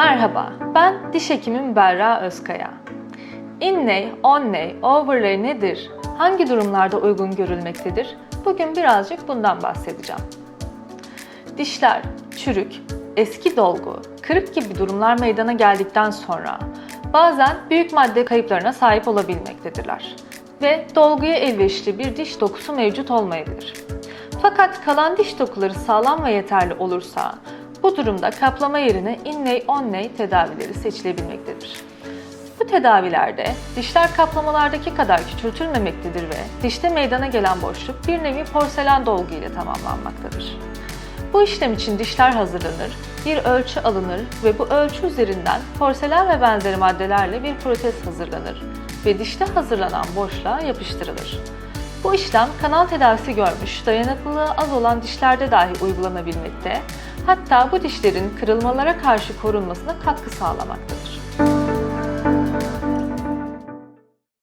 Merhaba, ben diş hekimim Berra Özkaya. Inlay, onlay, overlay nedir? Hangi durumlarda uygun görülmektedir? Bugün birazcık bundan bahsedeceğim. Dişler, çürük, eski dolgu, kırık gibi durumlar meydana geldikten sonra bazen büyük madde kayıplarına sahip olabilmektedirler ve dolguya elverişli bir diş dokusu mevcut olmayabilir. Fakat kalan diş dokuları sağlam ve yeterli olursa bu durumda kaplama yerine inlay onlay tedavileri seçilebilmektedir. Bu tedavilerde dişler kaplamalardaki kadar küçültülmemektedir ve dişte meydana gelen boşluk bir nevi porselen dolgu ile tamamlanmaktadır. Bu işlem için dişler hazırlanır, bir ölçü alınır ve bu ölçü üzerinden porselen ve benzeri maddelerle bir protez hazırlanır ve dişte hazırlanan boşluğa yapıştırılır. Bu işlem kanal tedavisi görmüş, dayanıklılığı az olan dişlerde dahi uygulanabilmekte, hatta bu dişlerin kırılmalara karşı korunmasına katkı sağlamaktadır.